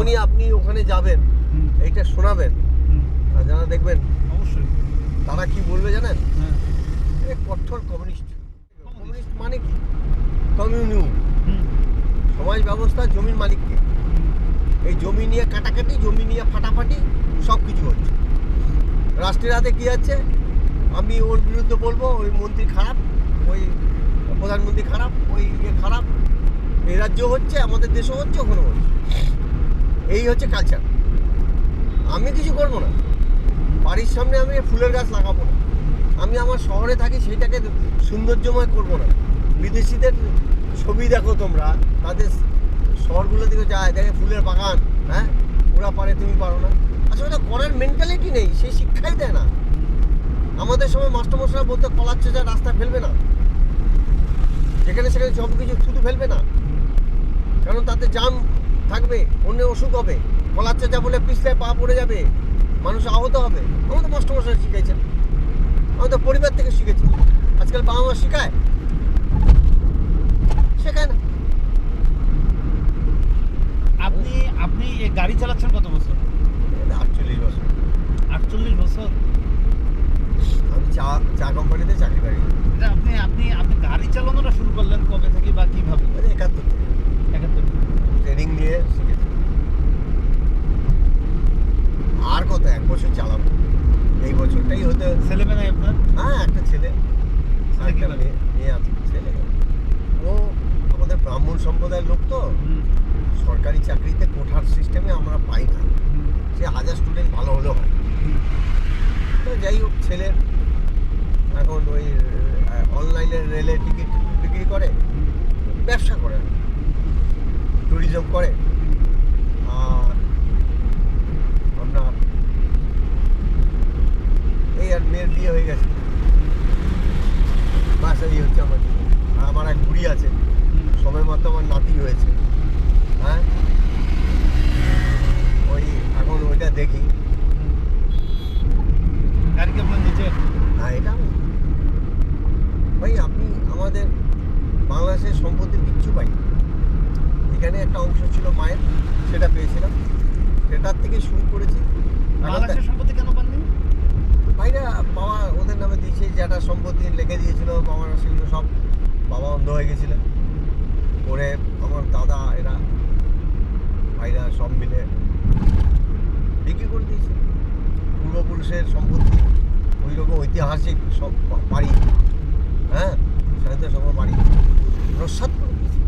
যখনই আপনি ওখানে যাবেন এইটা শোনাবেন। আর যারা দেখবেন অবশ্যই। তারা কি বলবে জানেন? হ্যাঁ। কঠোর কমিউনিস্ট। কমিউনিস্ট। মানে কি? কমিউনিউ। সমাজ ব্যবস্থা জমির মালিককে। এই জমি নিয়ে কাটাকাটি জমি নিয়ে ফাটাফাটি সব কিছু হচ্ছে। রাষ্ট্রের হাতে কী আছে? আমি ওর বিরুদ্ধে বলব ওই মন্ত্রী খারাপ ওই প্রধানমন্ত্রী খারাপ ওই ইয়ে খারাপ। এই রাজ্য হচ্ছে আমাদের দেশও হচ্ছে ওখানে হচ্ছে। এই হচ্ছে কালচার আমি কিছু করব না। বাড়ির সামনে আমি ফুলের গাছ লাগাবো না। আমি আমার শহরে থাকি সেইটাকে সৌন্দর্যময় করব না। বিদেশিদের ছবি দেখো তোমরা, তাদের শহরগুলো দিকে যায়, দেখে ফুলের বাগান হ্যাঁ? ওরা পারে, তুমি পারো না। আসলে ওটা করার মেন্টালিটি নেই, সেই শিক্ষাই দেয় না। আমাদের সময় মাস্টারমশাইরা বলতে, কলার চেঁচা রাস্তা ফেলবে না। যেখানে সেখানে সব কিছু শুধু ফেলবে না। কারণ তাতে জাম থাকবে অন্য অসুখ হবে। কলার চেঁচা বলে পিছলে পা পড়ে যাবে। মানুষ আহত হবে। আমাদের মাস্টারমশাই শিখেছেন আমাদের পরিবার থেকে শিখেছি। আজকাল বাবা মা শেখায়। শেখায় না। আপনি আপনি এ গাড়ি চালাচ্ছেন কত বছর? আটচল্লিশ বছর। আটচল্লিশ বছর? আমি চা চা কোম্পানিতে চাকরি করি। এটা আপনি আপনি আপনি গাড়ি চালানোটা শুরু করলেন কবে থেকে বা কীভাবে? একাত্তর থেকে। একাত্তর ট্রেনিং নিয়ে শিখেছি। আর কত এক বছর চালাবো। এই বছরটাই হতে ছেলে মেয়ে আপনার? হ্যাঁ একটা ছেলে। একটা মেয়ে মেয়ে আছে ছেলে। ও আমাদের ব্রাহ্মণ সম্প্রদায়ের লোক তো। সরকারি চাকরিতে কোঠার সিস্টেমে আমরা পাই না। সে হাজার স্টুডেন্ট ভালো হলেও হয়। তো যাই হোক ছেলের এখন ওই অনলাইনে রেলের টিকিট বিক্রি করে। ব্যবসা করে। ট্যুরিজম করে। আর আপনার এই আর মেয়ের বিয়ে হয়ে গেছে। বাস এই হচ্ছে আমার আর আমার এক বুড়ি আছে। সময় মতো আমার নাতি হয়েছে। হ্যাঁ? ওই এখন ওইটা দেখি। গাড়ি কি আপনার নিজের হ্যাঁ এটা আমি ভাই আপনি আমাদের বাংলাদেশের সম্পত্তির কিচ্ছু পাই এখানে একটা অংশ ছিল মায়ের সেটা পেয়েছিলাম। সেটার থেকে শুরু করেছি। বাংলাদেশের সম্পত্তি কেন পাননি? ভাইরা বাবা ওদের নামে দিয়েছে যেটা সম্পত্তি লিখে দিয়েছিল বাবারা সেগুলো সব বাবা অন্ধ হয়ে গেছিল। করে আমার দাদা এরা ভাইরা সব মিলে বিক্রি করে দিয়েছে। পূর্বপুরুষের সম্পত্তি ওই রকম ঐতিহাসিক সব বাড়ি হ্যাঁ? সাহিত্য সভা বাড়ি। রসাদ করে দিয়েছে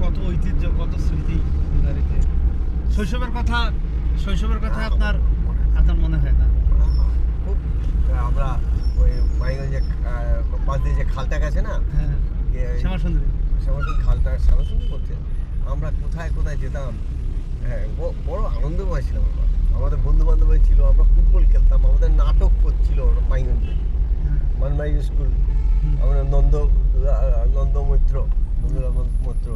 কত ঐতিহ্য কত স্মৃতি গাড়িতে শৈশবের কথা শৈশবের কথা আপনার আপনার মনে হয় না? খুব আমরা ওই মাইগঞ্জে পাশ দিয়ে যে খালটা গেছে না হ্যাঁ এ- শ্যামা সুন্দরী শ্যামাসুন্দর খালটা শ্যামাসুন্দর বলছে আমরা কোথায় কোথায় যেতাম হ্যাঁ বড় আনন্দময় ছিলাম আমরা। আমাদের বন্ধু বান্ধব ছিল আমরা ফুটবল খেলতাম আমাদের নাটক করছিল মাইগঞ্জে মানমাই স্কুল আমরা নন্দ নন্দ মৈত্র নন্দলাল মৈত্র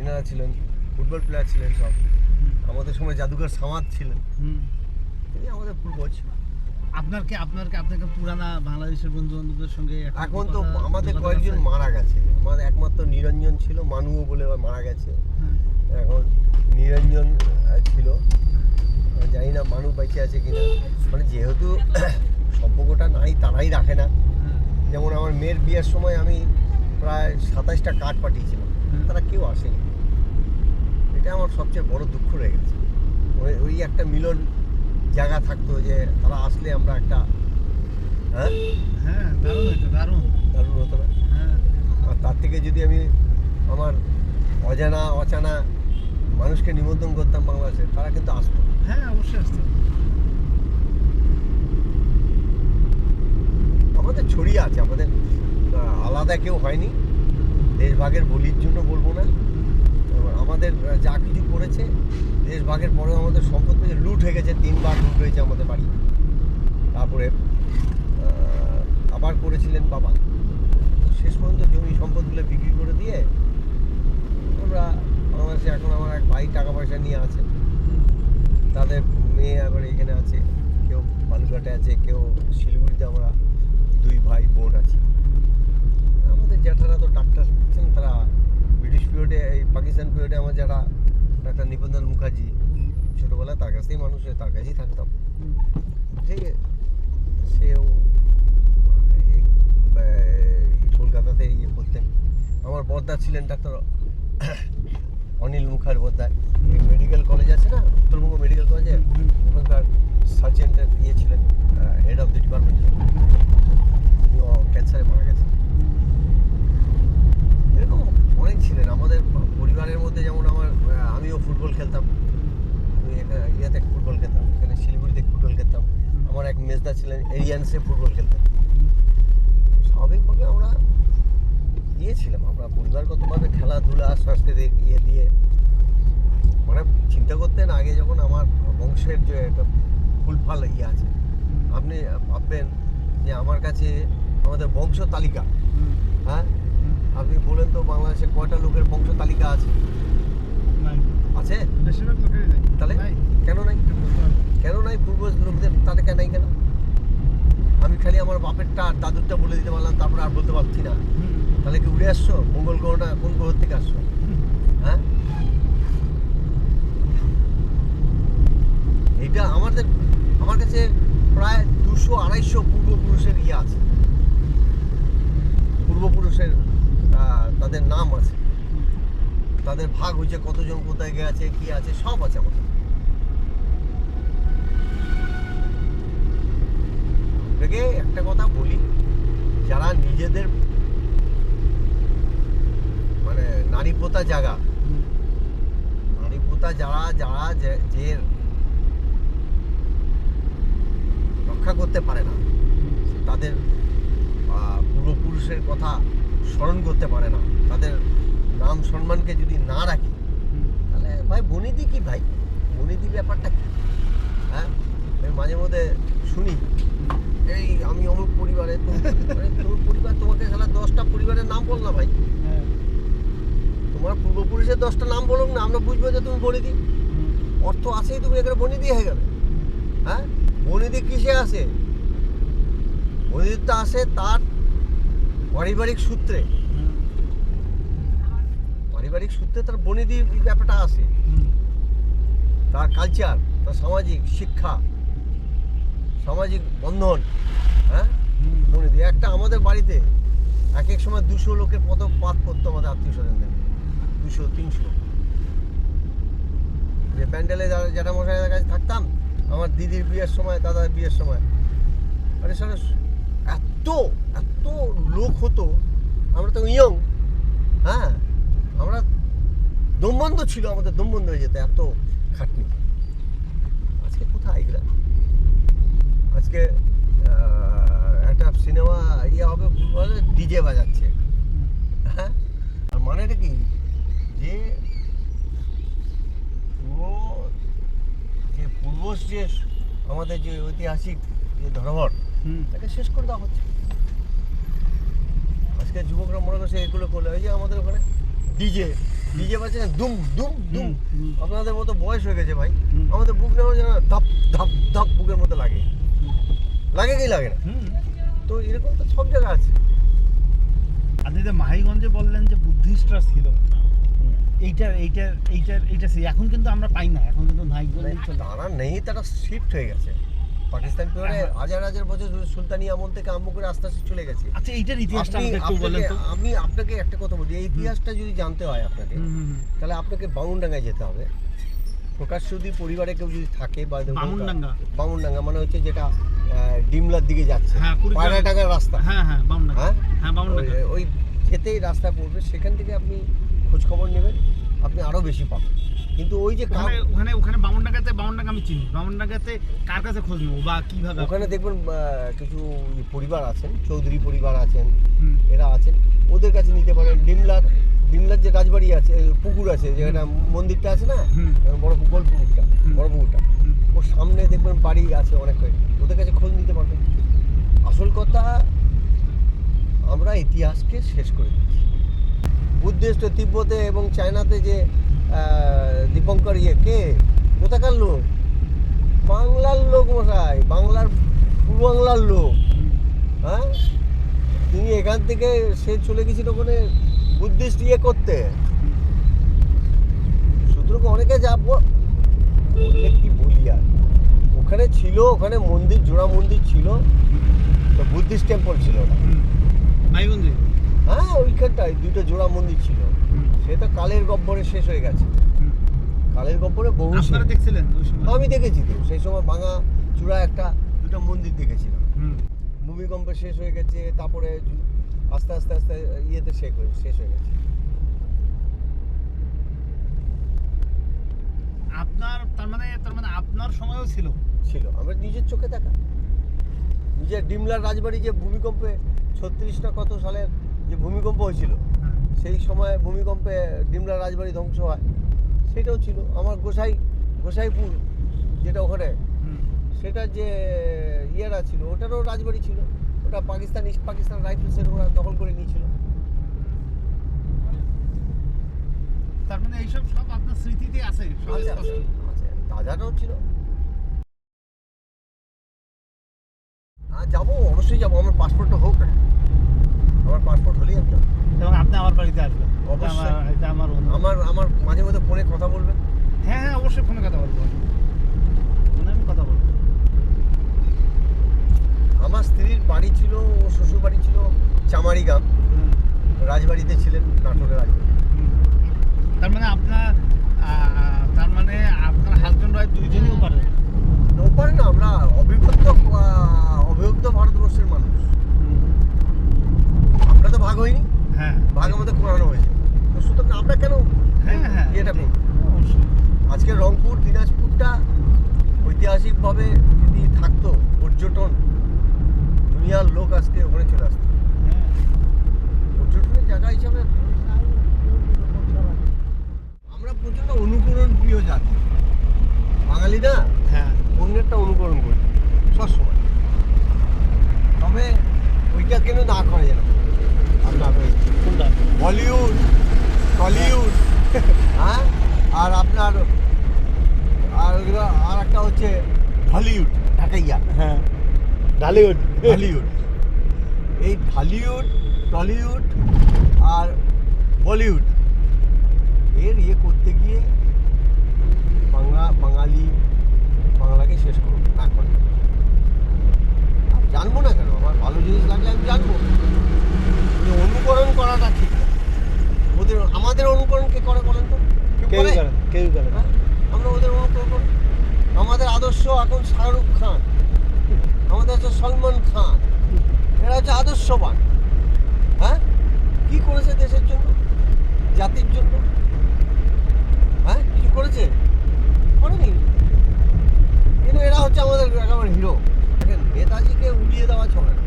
এনারা ছিলেন ফুটবল প্লেয়ার ছিলেন সব। আমাদের সময় জাদুঘর সামাদ ছিলেন। তিনি আমাদের পূর্বজ আপনার কি আপনার কি আপনাকে পুরানা বাংলাদেশের বন্ধু বান্ধবদের সঙ্গে এখন তো আমাদের কয়েকজন মারা গেছে। আমাদের একমাত্র নিরঞ্জন ছিল মানুও বলে মারা গেছে। হ্যাঁ, এখন নিরঞ্জন ছিল। জানি না মানুষ বেঁচে আছে কিনা। মানে যেহেতু সম্পর্কটা নাই তারাই রাখে না। হ্যাঁ, যেমন আমার মেয়ের বিয়ের সময় আমি প্রায় সাতাশটা কার্ড পাঠিয়েছিলাম। তারা কেউ আসেনি। এটা আমার সবচেয়ে বড় দুঃখ রয়ে গেছে। ওই ওই একটা মিলন জায়গা থাকতো যে তারা আসলে আমরা একটা হ্যাঁ? হ্যাঁ দারুণ দারুণ। দারুণ হতো না? হ্যাঁ। আর তার থেকে যদি আমি আমার অজানা অচানা মানুষকে নিমন্ত্রণ করতাম বাংলাদেশে তারা কিন্তু আসতো। হ্যাঁ অবশ্যই আসতো। আমাদের ছড়িয়ে আছে আমাদের আলাদা কেউ হয়নি। দেশভাগের বলির জন্য বলব না। আমাদের যা কিছু করেছে, দেশভাগের পরেও আমাদের সম্পত্তি লুট হয়ে গেছে, তিনবার লুট হয়েছে আমাদের বাড়ি। তারপরে আবার করেছিলেন বাবা। শেষ পর্যন্ত জমি সম্পদগুলো বিক্রি করে দিয়ে, আমরা বাংলাদেশে এখন আমার এক ভাই টাকা পয়সা নিয়ে আছে। তাদের মেয়ে আবার এখানে আছে, কেউ বালুঘাটে আছে, কেউ শিলিগুড়িতে আমরা দুই ভাই বোন আছি। জ্যাঠারা তো ডাক্তার ছিলেন তারা ব্রিটিশ পিরিয়ডে এই পাকিস্তান পিরিয়ডে আমার যারা ডাক্তার নিবন্ধন মুখার্জি ছোটোবেলায় তার কাছেই মানুষ তার কাছেই থাকতাম। ঠিক আছে? সেও এই, কলকাতাতে ইয়ে করতেন। আমার বর্দা ছিলেন ডাক্তার অনিল মুখার বর্দা। মেডিকেল কলেজ আছে না উত্তরবঙ্গ মেডিকেল কলেজে ওখানকার সার্জেন্টের ইয়ে ছিলেন হেড অফ দ্য ডিপার্টমেন্ট ক্যান্সারে মারা গেছেন। এরকম অনেক ছিলেন। আমাদের পরিবারের মধ্যে যেমন আমার আমিও ফুটবল খেলতাম। আমি এখানে ইয়েতে ফুটবল খেলতাম এখানে শিলিগুড়িতে ফুটবল খেলতাম। আমার এক মেজদা ছিলেন এরিয়ান্সে ফুটবল খেলতেন। স্বাভাবিকভাবে আমরা দিয়েছিলাম আমরা পরিবারগতভাবে খেলাধুলা সাংস্কৃতিক ইয়ে দিয়ে। মানে চিন্তা করতেন আগে যখন আমার বংশের যে একটা ফুলফাল ইয়ে আছে আপনি ভাববেন যে আমার কাছে আমাদের বংশ তালিকা। হ্যাঁ? আপনি বলেন তো বাংলাদেশে কয়টা লোকের বংশ তালিকা আছে? আছে? তাহলে? নাই। কেন নাই। কেন নাই? পূর্ব লোকদের তালিকা নাই কেন? আমি খালি আমার বাপেরটা আর দাদুরটা বলে দিতে পারলাম তারপরে আর বলতে পারছি না। তাহলে কি উড়ে আসছো? মঙ্গল গ্রহটা কোন গ্রহ থেকে আসছো? হ্যাঁ? এটা আমাদের আমার কাছে প্রায় দুশো আড়াইশো পূর্বপুরুষের ইয়ে আছে পূর্বপুরুষের আহ, তাদের নাম আছে তাদের ভাগ হয়েছে কতজন কোথায় গেছে কি আছে সব আছে কাছে। আপনাকে একটা কথা বলি যারা নিজেদের মানে নারী পোতা জায়গা হুম, নারী পোতা যারা যারা যে রক্ষা করতে পারে না তাদের পূর্বপুরুষের কথা স্মরণ করতে পারে না তাদের নাম সম্মানকে যদি না রাখি ভাই, বনিদি কি ভাই? বনিদি ব্যাপারটা কি? হ্যাঁ? আমি মাঝে মধ্যে শুনি। এই আমি অমুক পরিবারে তো তোর পরিবার তোমাকে খেলা দশটা পরিবারের নাম বল না ভাই। তোমার পূর্বপুরুষের দশটা নাম বলুক না, আমরা বুঝব যে তুমি বনিদি। অর্থ আছেই তুমি, এখানে বনিদি হয়ে গেলে। হ্যাঁ? বনিদি কিসে আসে বনিদিটা আসে তার পারিবারিক সূত্রে। পারিবারিক সূত্রে তার বনিদি ব্যাপারটা হুম, তার কালচার তার সামাজিক শিক্ষা সামাজিক বন্ধন হ্যাঁ? বনিদি একটা আমাদের বাড়িতে এক এক সময় দুশো লোকের কত পাত করতো আমাদের আত্মীয় স্বজনদের। দুশো তিনশো। যে প্যান্ডেলে যারা জ্যাঠামশাইয়ের কাছে থাকতাম আমার দিদির বিয়ের সময় দাদার বিয়ের সময়। আরে স্যার এত এত লোক হতো আমরা তো ইয়ং হ্যাঁ? আমরা দমবন্ধ ছিল আমাদের দমবন্ধ হয়ে যেত এত খাটনি। আজকে কোথায় এগুলা? আজকে একটা সিনেমা ইয়ে হবে ডিজে বাজাচ্ছে। হ্যাঁ? আর মানেটা কি? যে পুরো যে পূর্বজ যে আমাদের যে ঐতিহাসিক যে ধরোহর তাকে শেষ করে দেওয়া হচ্ছে। আজকে যুবকরা মনে করছে এগুলো করলে ওই যে আমাদের ওখানে ডিজে। ডিজে বাজছে না দুম দুম দুম। আপনাদের মতো বয়স হয়ে গেছে ভাই। আমাদের বুক নেওয়া যেন ধাপ ধাপ ধাপ বুকের মতো লাগে। লাগে কি লাগে না। তো এরকম তো সব জায়গায় আছে। আপনি যে মাহিগঞ্জে বললেন যে বুদ্ধিস্টরা ছিল। এইটার এইটার এইটার এইটা সেই। এখন কিন্তু আমরা পাই না এখন কিন্তু মাহিগঞ্জে তারা নেই তারা শিফট হয়ে গেছে। পাকিস্তান হ্যাঁ। হাজার হাজার বছর সুলতানি আমল থেকে আরম্ভ করে আস্তে আস্তে চলে গেছে। আচ্ছা এইটার ইতিহাসটা আমাকে একটু বলেন তো। আমি আপনাকে একটা কথা বলি এই ইতিহাসটা যদি জানতে হয় আপনাকে। তাহলে আপনাকে বামুনডাঙ্গায় যেতে হবে। প্রকাশ্যদি পরিবারে কেউ যদি থাকে বা বামুনডাঙ্গা? বামুনডাঙ্গা মানে হচ্ছে যেটা ডিমলার দিকে যাচ্ছে হ্যাঁ, রাস্তা। হ্যাঁ হ্যাঁ বামুনডাঙ্গা। হ্যাঁ? হ্যাঁ বামুনডাঙ্গা। ওই যেতেই রাস্তা পড়বে সেখান থেকে আপনি খোঁজ খবর নেবেন। আপনি আরও বেশি পাবেন। কিন্তু ওই যে ওখানে ওখানে বামুনডাঙ্গাতে বামুনডাঙ্গা আমি চিনি। বামুনডাঙ্গাতে কার কাছে খোঁজ নেব বা কীভাবে ওখানে দেখবেন কিছু পরিবার আছেন চৌধুরী পরিবার আছেন এরা আছেন ওদের কাছে নিতে পারেন। ডিমলার ডিমলার যে রাজবাড়ি আছে পুকুর আছে যেটা মন্দিরটা আছে না। বড় গোল পুকুরটা বড় পুকুরটা। ওর সামনে দেখবেন বাড়ি আছে অনেক ওদের কাছে খোঁজ নিতে পারবেন। আসল কথা আমরা ইতিহাসকে শেষ করে দিচ্ছি। বুদ্ধিস্ট তিব্বতে এবং চায়নাতে যে দীপঙ্কর ইয়ে কে? কোথাকার লোক? বাংলার লোক মশাই, বাংলার পূর্ব বাংলার লোক। হ্যাঁ? তিনি এখান থেকে সে চলে গেছিল ওখানে বুদ্ধিস্ট ইয়ে করতে। হুম। অনেকে যাব কি বলি আর? ওখানে ছিল, ওখানে মন্দির, জোড়া মন্দির ছিল, তো বুদ্ধিস্ট টেম্পল ছিল ওটা। মাইগঞ্জে? হ্যাঁ ওইখানটায় দুটো জোড়া মন্দির ছিল। সে তো কালের গব্বরে শেষ হয়ে গেছে। কালের গব্বরে বহু আপনারা দেখছিলেন আমি দেখেছি তো। সেই সময় ভাঙা চূড়া একটা দুটো মন্দির দেখেছিলাম। ভূমিকম্প শেষ হয়ে গেছে তারপরে আস্তে আস্তে আস্তে ইয়েতে শেষ হয়ে শেষ হয়ে গেছে। আপনার তার মানে তার মানে আপনার সময়ও ছিল? ছিল। আমরা নিজের চোখে দেখা। নিজের ডিমলার রাজবাড়ি যে ভূমিকম্পে ছত্রিশ না কত সালের যে ভূমিকম্প হয়েছিল সেই সময় ভূমিকম্পে ডিমলা রাজবাড়ি ধ্বংস হয়। সেটাও ছিল। আমার গোসাই গোসাইপুর যেটা ওখানে। সেটা যে ইয়েরা ছিল ওটারও রাজবাড়ি ছিল। ওটা পাকিস্তান ইস্ট পাকিস্তান রাইফেলসের ওরা দখল করে নিয়েছিল। তার মানে এইসব সব আপনার স্মৃতিতে আছে। দাদারও ছিল। হ্যাঁ যাব অবশ্যই যাব। আমার পাসপোর্টটা হোক। আমার পাসপোর্ট হলেই আমি এবং আপনি আমার বাড়িতে আসবেন। অবশ্যই। আমার এটা আমার। আমার আমার মাঝে মধ্যে ফোনে কথা বলবেন। হ্যাঁ হ্যাঁ অবশ্যই ফোনে কথা বলব। ফোনে আমি কথা বলব। আমার স্ত্রীর বাড়ি ছিল ও শ্বশুর বাড়ি ছিল চামারি গ্রাম রাজবাড়িতে ছিলেন নাটোরের রাজবাড়ি। তার মানে আপনার তার মানে আপনার হাজবেন্ড ওয়াইফ দুইজনই পারে ওপারে না আমরা অবিভক্ত অবিভক্ত ভারতবর্ষের মানুষ। আমরা তো ভাগ হইনি। হ্যাঁ। ভাগ আমাদের করানো হয়েছে। তো সুতরাং আমরা কেন হ্যাঁ হ্যাঁ ইয়েটা করব? অবশ্যই। আজকে রংপুর দিনাজপুরটা ঐতিহাসিকভাবে যদি থাকতো পর্যটন দুনিয়ার লোক আজকে ওখানে চলে আসতো। হ্যাঁ। পর্যটনের জায়গা হিসাবে আমরা প্রচণ্ড অনুকরণ প্রিয় জাতি। বাঙালি না? হ্যাঁ। অন্যেরটা অনুকরণ করি সবসময়। তবে ওইটা কেন না করা যেন বলিউড টলিউড হ্যাঁ? আর আপনার আর আর একটা হচ্ছে হলিউড ঢাকাইয়া। হ্যাঁ। ঢালিউড হলিউড এই ঢালিউড টলিউড আর বলিউড এর ইয়ে করতে গিয়ে বাংলা বাঙালি বাংলাকে শেষ করুন না করে আর জানব না কেন? আমার ভালো জিনিস লাগলে আমি জানব। অনুকরণ করাটা ঠিক ওদের আমাদের অনুকরণ কে করে বলেন তো? কেউ করে? কেউ করে। হ্যাঁ? আমরা ওদের অনুকরণ করি। আমাদের আদর্শ এখন শাহরুখ খান। আমাদের হচ্ছে সলমান খান। এরা হচ্ছে আদর্শবান। হ্যাঁ? কি করেছে দেশের জন্য? জাতির জন্য? হ্যাঁ? কিছু করেছে? করেনি। কিন্তু এরা হচ্ছে আমাদের একেবারে হিরো। দেখেন নেতাজিকে উড়িয়ে দেওয়া চলে না।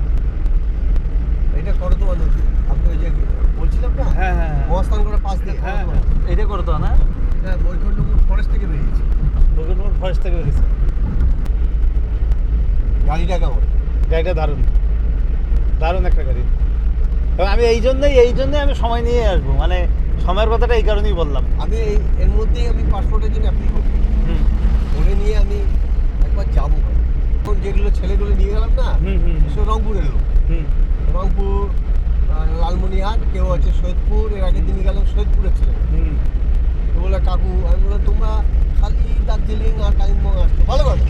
এটা করতো মানুষ আপনি ওই যে বলছিলাম না? হ্যাঁ হ্যাঁ হ্যাঁ। মহাস্থান করে পাশ দিয়ে হ্যাঁ হ্যাঁ। এটা করতো না? এটা বৈকুণ্ঠপুর ফরেস্ট থেকে বেরিয়েছে। বগনপুর ফরেস্ট থেকে বেরিয়েছে। গাড়িটা কেমন? গাড়িটা দারুণ। দারুণ একটা গাড়ি। আমি এই জন্যই এই জন্যই আমি সময় নিয়ে আসব। মানে সময়ের কথাটা এই কারণেই বললাম। আমি এই এর মধ্যেই আমি পাসপোর্টের জন্য অ্যাপ্লাই করব হুম। করে নিয়ে আমি একবার যাব। এখন যেগুলো ছেলেগুলো নিয়ে গেলাম না সে রংপুরের লোক। রংপুর লালমনিহাট কেউ আছে সৈয়দপুর এর আগের দিনই গেলাম সৈয়দপুরের ছেলে। হুম। তো বলে কাকু আমি বললাম তোমরা খালি দার্জিলিং আর কালিম্পং আসছো ভালো কথা?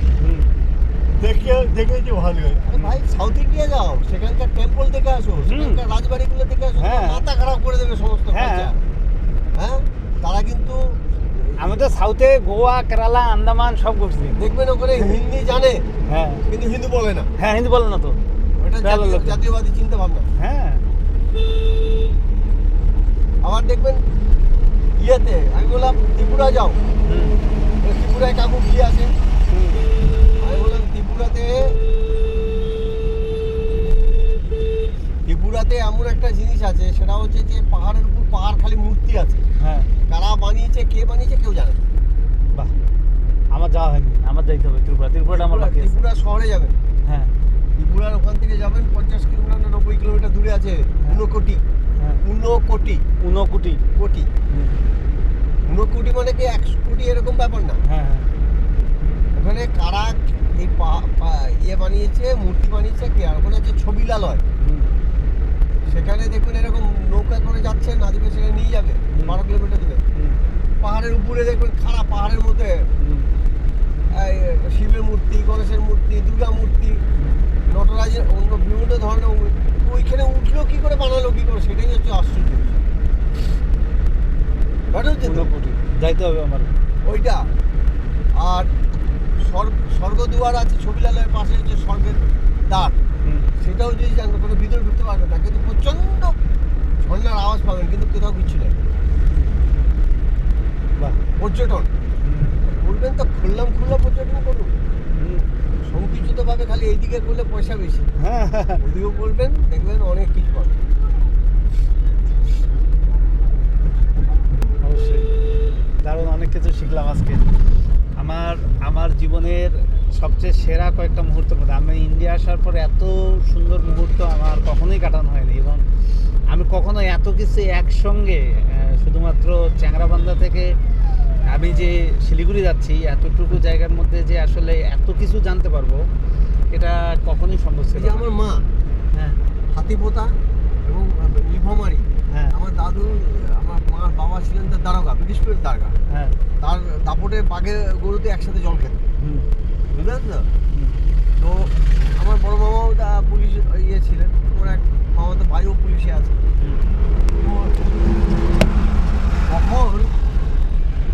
দেখে দেখেছি ভালো আরে ভাই সাউথ ইন্ডিয়া যাও সেখানকার টেম্পল দেখে আসো সেখানকার রাজবাড়িগুলো দেখে আসো হ্যাঁ। মাথা খারাপ করে দেবে সমস্ত হ্যাঁ। হ্যাঁ? তারা কিন্তু আমি তো সাউথে গোয়া কেরালা আন্দামান সব ঘুরছি। দেখবেন ওখানে হিন্দি জানে হ্যাঁ। কিন্তু হিন্দি বলে না। হ্যাঁ হিন্দি বলে না তো। ওটা। জাতীয়বাদী চিন্তা ভাবনা হ্যাঁ। আবার দেখবেন ইয়েতে আমি বললাম ত্রিপুরা যাও। ত্রিপুরায় কাকু কি আছে আমি বললাম ত্রিপুরাতে ত্রিপুরাতে এমন একটা জিনিস আছে সেটা হচ্ছে যে পাহাড়ের উপর পাহাড় খালি মূর্তি আছে। হ্যাঁ। কারা বানিয়েছে কে বানিয়েছে কেউ জানে না। বাহ আমার যাওয়া হয়নি আমার যাইতে হবে ত্রিপুরা ত্রিপুরাটা আমার বাকি আছে। ত্রিপুরা শহরে যাবেন। হ্যাঁ। ত্রিপুরার ওখান থেকে যাবেন পঞ্চাশ কিলোমিটার না নব্বই কিলোমিটার দূরে আছে ঊনকোটি হ্যাঁ। ঊনকোটি ঊনকোটি কোটি। ঊনকোটি মানে কি একশো কোটি এরকম ব্যাপার না। হ্যাঁ হ্যাঁ। ওখানে কারা এই ইয়ে বানিয়েছে মূর্তি বানিয়েছে কে আর ওখানে হচ্ছে ছবিলালয় সেখানে দেখুন এরকম নৌকা করে যাচ্ছেন আদিবাসীরা নিয়ে যাবে বারো কিলোমিটার দূরে। পাহাড়ের উপরে দেখবেন খারাপ পাহাড়ের মধ্যে। শিবের মূর্তি গণেশের মূর্তি দুর্গা মূর্তি নটরাজের অন্য বিভিন্ন ধরনের ওইখানে উঠল কি করে বানালো কি করে সেটাই হচ্ছে আশ্চর্য? যাইতে হবে আমার। ওইটা। আর স্বর্গ স্বর্গদুয়ার আছে ছবিলালয়ের পাশে হচ্ছে স্বর্গের দ্বার। সেটাও যদি জানতো কোনো ভিতরে ঢুকতে পারবে না কিন্তু প্রচণ্ড ঝর্ণার আওয়াজ পাবেন, কিন্তু কোথাও কিছু নেই। বাহ, পর্যটন। বলবেন তো খুললাম খুললাম পর্যটন করুন। হুম। সংকুচিতভাবে খালি এইদিকে করলে পয়সা বেশি। হ্যাঁ করবেন, দেখবেন অনেক কিছু পাবেন। অবশ্যই। দারুণ, অনেক কিছু শিখলাম আজকে। আমার আমার জীবনের সবচেয়ে সেরা কয়েকটা মুহূর্তের মধ্যে। আমি ইন্ডিয়া আসার পর এত সুন্দর মুহূর্ত আমার কখনোই কাটানো হয়নি এবং আমি কখনো এত কিছু একসঙ্গে শুধুমাত্র চ্যাংরাবান্ধা থেকে আমি যে শিলিগুড়ি যাচ্ছি এতটুকু জায়গার মধ্যে যে আসলে এত কিছু জানতে পারব এটা কখনোই সম্ভব ছিল আমার মা হ্যাঁ। হাতিপোতা এবং নিভমারি হ্যাঁ। আমার দাদু আমার মার বাবা ছিলেন তার দারোগা ব্রিটিশ দারোগা হ্যাঁ। তার দাপটে বাঘের গরুতে একসাথে জল খেত। হুম, বুঝতে তো? তো আমার বড় মামাও তা পুলিশ ইয়ে ছিলেন আমার এক মামা তো ভাইও পুলিশে আছে। তখন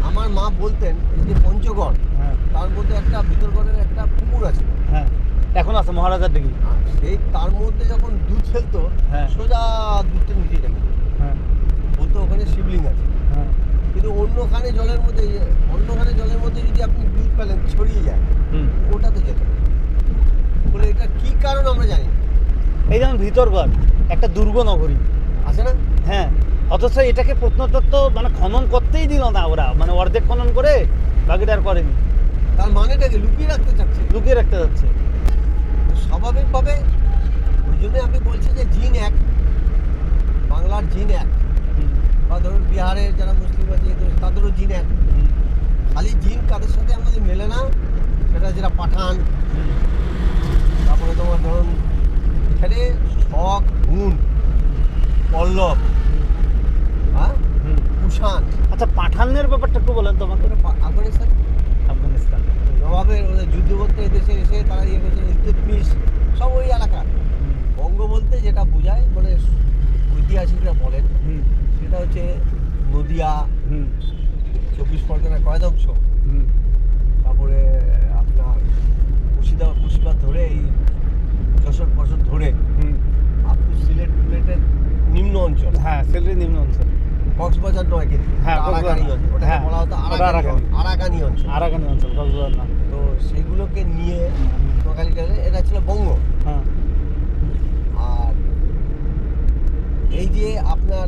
আমার মা বলতেন এই যে পঞ্চগড় হ্যাঁ। তার মধ্যে একটা ভিতরগড়ের একটা পুকুর আছে। হ্যাঁ। এখন আছে মহারাজার ডিগ্রি সেই তার মধ্যে যখন দুধ ফেলতো হ্যাঁ। সোজা দুধটা নিচে যাবে। হ্যাঁ। বলতো ওখানে শিবলিঙ্গ আছে। কিন্তু অন্যখানে জলের মধ্যে অন্যখানে জলের মধ্যে যদি আপনি দুধ পেলেন ছড়িয়ে যায় হুম ওটাতে যেত না। বলে এটা কি কারণ আমরা জানি না। এই যেমন ভিতরগড় একটা দুর্গ নগরী। আছে না? হ্যাঁ অথচ এটাকে প্রত্নতত্ত্ব মানে খনন করতেই দিল না ওরা। মানে অর্ধেক খনন করে বাকিটা আর করেনি। তার মানেটাকে লুকিয়ে রাখতে চাচ্ছে? লুকিয়ে রাখতে যাচ্ছে স্বাভাবিকভাবে ওই জন্য আমি বলছি যে জিন এক। বাংলার জিন এক। বা ধরুন বিহারের যারা মুসলিম আছে তাদেরও জিন এক। খালি জিন কাদের সাথে আমাদের মেলে না? সেটা যেটা পাঠান। তারপরে তোমার ধরুন এখানে শখ গুণ পল্লব হ্যাঁ? কুষাণ। আচ্ছা পাঠানের ব্যাপারটা একটু বলেন তো আমাকে। পা- আফগানিস্তান। আফগানিস্তান নবাবের যুদ্ধ করতে এদেশে এসে তারা ইয়ে করছে ইলতুৎমিশ সব ওই এলাকা। বঙ্গ বলতে যেটা বোঝায় মানে ঐতিহাসিকরা বলেন সেটা হচ্ছে নদিয়া চব্বিশ পরগনা কয়দংশ হুম, তারপরে আপনার মুর্শিদা মুর্শিদাবাদ ধরে এই যশোর ফসল ধরে। আপ টু সিলেট প্লেটের নিম্ন অঞ্চল। হ্যাঁ সেলরি নিম্ন অঞ্চল। কক্সবাজার নয় কিন্তু হ্যাঁ, আরাকানি অঞ্চল। ওটাকে হ্যাঁ, বলা হতো আরাকানি আরাকানি। অঞ্চল। আরাকানি অঞ্চল। কক্সবাজার না। তো সেইগুলোকে নিয়ে নোয়াখালী এটা ছিল বঙ্গ। হ্যাঁ। আর এই যে আপনার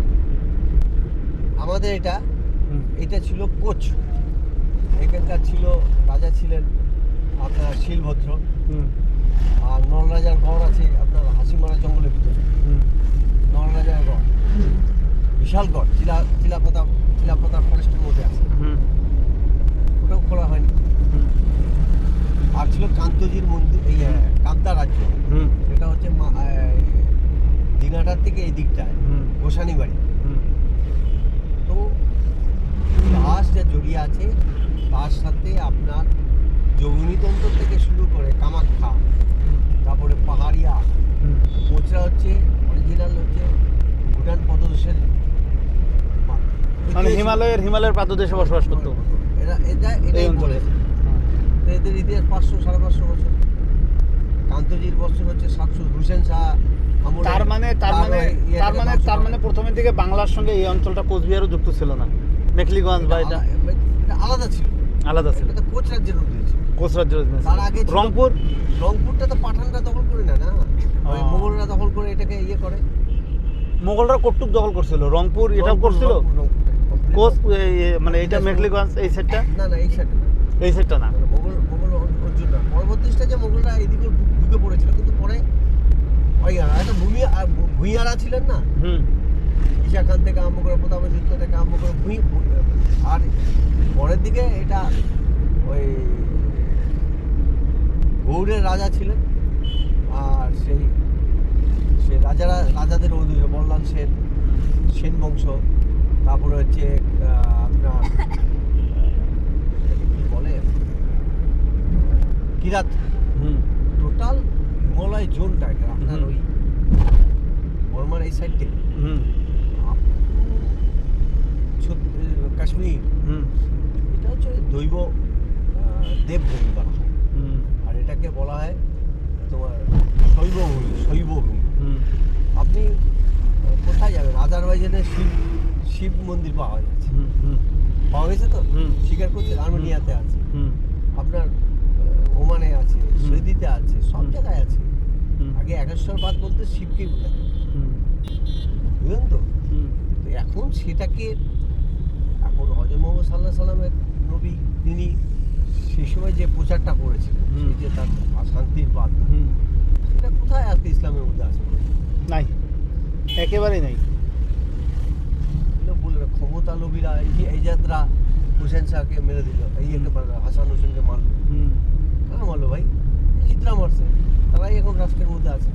আমাদের এটা এটা ছিল কোচ। এখানকার ছিল রাজা ছিলেন আপনার শিলভদ্র। হুম, আর নলরাজার গড় আছে আপনার হাসিমারা জঙ্গলের ভিতরে। নলরাজার গড় বিশাল গড় চিলা চিলাপাতা চিলাপাতা ফরেস্টের মধ্যে আছে। হুম, ওটাও খোলা হয়নি। আর ছিল কান্তজির মন্দির এই আহ, কান্তা রাজ্য। হুম, সেটা হচ্ছে আহ, থেকে এই দিকটায় গোসানি বাড়ি। তো ইতিহাস যা জড়িয়ে আছে তার সাথে আপনার যোগিনীতন্ত্র থেকে শুরু করে কামাখ্যা তারপরে পাহাড়িয়া। হুম। কোচরা হচ্ছে অরিজিনাল হচ্ছে ভুটান পদদেশের মানে হিমালয়ের হিমালয়ের পাদদেশে বসবাস করতো। এরা এটা এটাই বলে এদের ইতিহাস পাঁচশো সাড়ে পাঁচশো বছর। কান্তজির বছর হচ্ছে সাতশো। হুসেন শাহ আমলের- তার মানে তার মানে ওই ইয়ে তার মানে তার মানে প্রথমের দিকে বাংলার সঙ্গে এই অঞ্চলটা কোচবিহারও যুক্ত ছিল না। মেখলিগঞ্জ বা এটা আলাদা ছিল। আলাদা ছিল। এটা কোচ রাজ্যের অধীনে আগে রংপুর? রংপুরটা তো পাঠানরা দখল করে না না। ওই মোগলরা দখল করে এটাকে ইয়ে করে। মোগলরা কর্তৃক দখল করছিল রংপুর এটাও করছিল। কোচ মানে এটা এটা মেখলিগঞ্জ এই সাইডটা না না এই না। এই সাইডটা না। মানে মোগল মোগল অর- অর্জুন না পরবর্তী স্টেজে মোগলরা এদিকে ঢুকে পড়েছিল কিন্তু পরে ওই আর একটা ভূমি ভূঁইয়ারা ছিলেন না? হুম। ঈশা খান থেকে আরম্ভ করে প্রতাপযুদ্ধ থেকে আরম্ভ করে ভূঁই আর পরের দিকে এটা ওই গৌড়ের রাজা ছিলেন। আর সেই সে রাজারা রাজাদের অধীনে বললাম সেন সেন বংশ তারপরে হচ্ছে আপনার কী বলে? কিরাত। হুম। টোটাল হিমালয় জোনটা আপনার ওই বর্মার এই সাইডটে হুম। কাশ্মীর। হুম। এটা হচ্ছে দৈব দেবভূমি বলা এটাকে বলা হয় তোমার শৈবভূমি শৈবভূমি হুম। আপনি কোথায় যাবেন? আজারবাইজানে শিব শিব মন্দির পাওয়া যাচ্ছে। পাওয়া গেছে তো। স্বীকার করছে আর্মেনিয়াতে আছে। আপনার ওমানে আছে সৌদিতে আছে সব জায়গায় আছে। আগে একেশ্বরবাদ বলতে শিবকে বোঝায়। হুম। বুঝলেন তো? এখন সেটাকে এখন হজর মোহাম্মদ সাল্লাহ সাল্লামের নবী তিনি সেই সময় যে প্রচারটা করেছিলেন হুম। যে তার শান্তির বার্তা সেটা কোথায় আর কি ইসলামের মধ্যে আছে? নাই। একেবারেই নাই। বলবে ক্ষমতা লোভীরা এই যে এজাদরা হোসেন শাহকে মেরে দিল এই হাসান হোসেনকে মারল। কেন মারলো ভাই? এজিদরা মারছে। তারাই এখন রাষ্ট্রের মধ্যে আছে।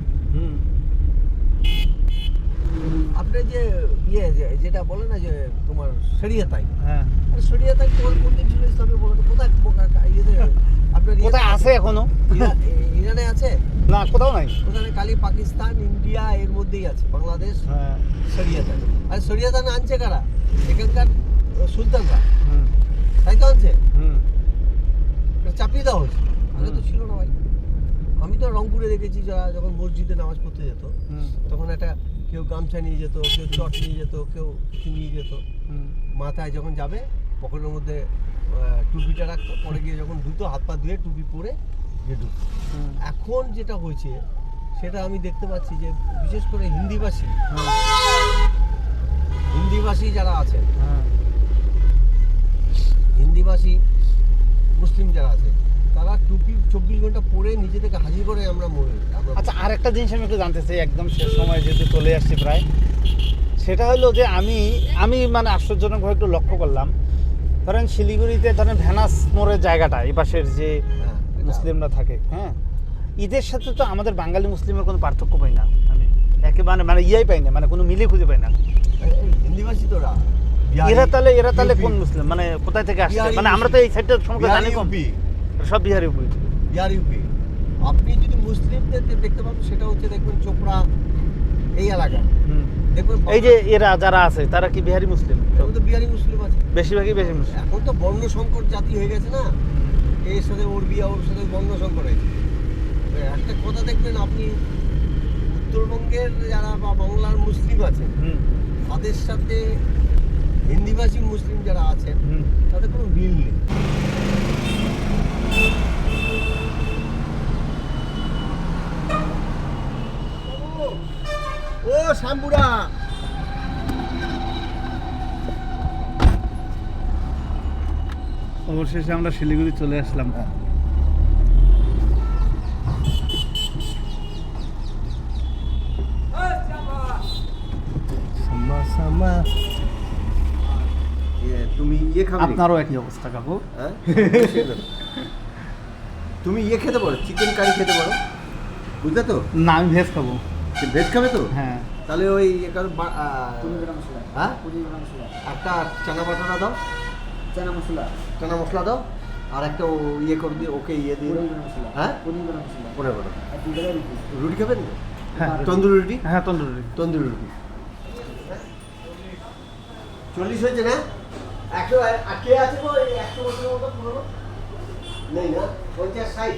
আপনি যে ইয়ে যেটা বলে না যে তোমার শরিয়ত আইন হ্যাঁ। শরিয়ত আইন তোমার কোন দিন ছিল ইসলামে বলো? কোথায় ইয়েতে- কোথায় আছে এখনও? ইরানে আছে? না কোথাও নাই। ওখানে খালি পাকিস্তান ইন্ডিয়া এর মধ্যেই আছে বাংলাদেশ হ্যাঁ। আর শরিয়ত আনছে কারা? এখানকার সুলতানরা। তাই তো আনছে? চাপিয়ে দেওয়া হয়েছে। আগে তো ছিল না ভাই। আমি তো রংপুরে দেখেছি যারা যখন মসজিদে নামাজ পড়তে যেত তখন একটা কেউ গামছা নিয়ে যেত কেউ চট নিয়ে যেত কেউ নিয়ে যেত। হুম। মাথায় যখন যাবে পকেটের মধ্যে টুপিটা রাখতো পরে গিয়ে যখন ধুতো হাত পা ধুয়ে টুপি পরে যে ঢুকতো এখন যেটা হয়েছে সেটা আমি দেখতে পাচ্ছি যে বিশেষ করে হিন্দিভাষী হিন্দিভাষী যারা আছেন হ্যাঁ হিন্দিভাষী মুসলিম যারা আছে তারা টুপি চব্বিশ ঘণ্টা পরে নিজে থেকে হাজির করে আমরা মরে আচ্ছা আর একটা জিনিস আমি একটু জানতে চাই একদম শেষ সময় যেহেতু চলে আসছি প্রায়। সেটা হলো যে আমি আমি মানে আশ্চর্যজনকভাবে একটু লক্ষ্য করলাম ধরেন শিলিগুড়িতে ধরেন ভ্যানাস মোড়ের জায়গাটা এই পাশের যে হ্যাঁ, মুসলিমরা থাকে হ্যাঁ? ঈদের সাথে তো আমাদের বাঙালি মুসলিমের কোনো পার্থক্য পাই না আমি একেবারে মানে ইয়াই পাই না মানে কোনো মিলে খুঁজে পাই না। হিন্দিভাষী তোরা এরা তাহলে এরা তাহলে কোন মুসলিম? মানে কোথায় থেকে আসছে? মানে আমরা তো এই সাইডটা সম্পর্কে জানি কম। সব বিহারি উপর বিহার ইউপি। আপনি যদি মুসলিমদের দেখতে পাবেন সেটা হচ্ছে দেখবেন চোপড়া এই এলাকা এই যে এরা যারা আছে তারা কি বিহারি মুসলিম? মধ্যে বিহারি মুসলিম আছে। বেশিরভাগই বেশি মুসলিম। এখন তো বর্ণ সংকট জাতি হয়ে গেছে না? এর সাথে ওর বিয়া ওর সাথে বর্ণ সংকট হয়েছে। একটা কথা দেখবেন আপনি উত্তরবঙ্গের যারা বা বাংলার মুসলিম আছে তাদের সাথে হিন্দিভাষী মুসলিম যারা আছেন তাদের কোনো মিল নেই। ও শাম্বুরা অবশেষে আমরা শিলিগুড়ি চলে আসলাম। তুমি ইয়ে খাবে? নাকি? আপনারও একই অবস্থা কাকু। হ্যাঁ? তুমি ইয়ে খেতে পারো চিকেন কারি খেতে পারো। বুঝলে তো? না আমি ভেজ খাব। ভেজ খাবে তো? হ্যাঁ। তাহলে ওই ইয়ে করো বা- আহ, হ্যাঁ? একটা চানা বাটানা দাও। চানা মশলা। চানা মশলা দাও। আর একটা ও ইয়ে করে দিয়ে ওকে ইয়ে দিয়ে মশলা। হ্যাঁ? পনির টাকা রুটি। রুটি খাবেন? তো? হ্যাঁ তন্দুরি রুটি? হ্যাঁ তন্দুরি তন্দুরি রুটি। চল্লিশ হয়েছে না? একশো কে আছে গো? একশো বছরের মতো পুরনো? নেই না? পঞ্চাশ ষাট।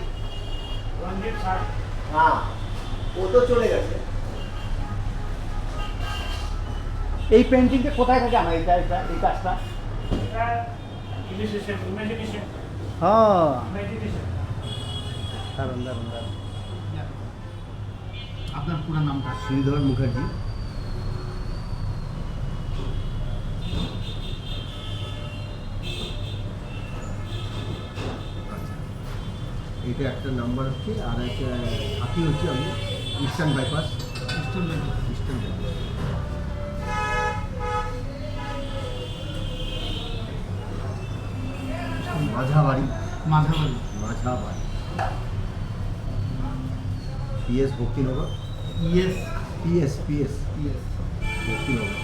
হ্যাঁ। ও তো চলে গেছে। এই পেন্টিংটা কোথায় থাকে আমার এইটা এইটা এই কাজটা? হ্যাঁ। দারুণ দারুণ দারুণ আপনার পুরো নামটা শ্রীধর মুখার্জি। এটা একটা নাম্বার হচ্ছে আর একটা থাকি হচ্ছে আমি eastern bypass eastern bypass Majhabari. Majhabari. Majhabari. PS Bhaktinagar? Yes PS PS yes Bhaktinagar.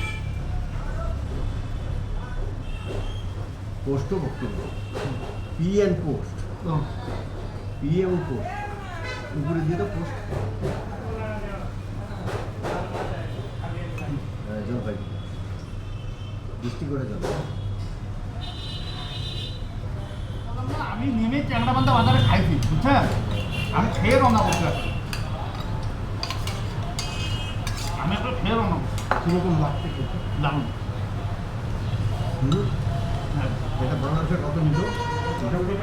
পোস্টও Bhaktinagar. P and post P এবং পোস্ট উপরে দিয়ে তো পোস্ট হ্যাঁ জলপাই বৃষ্টি করে জল আমি নেমে চ্যাংরাবান্ধা বাজারে খাইছি বুঝছেন আমি খেয়ে রান্না করতে আসছি আমি একটা খেয়ে রান্না। কীরকম লাগছে? দারুণ। হ্যাঁ এটা বানাতে কত নিত মোটামুটি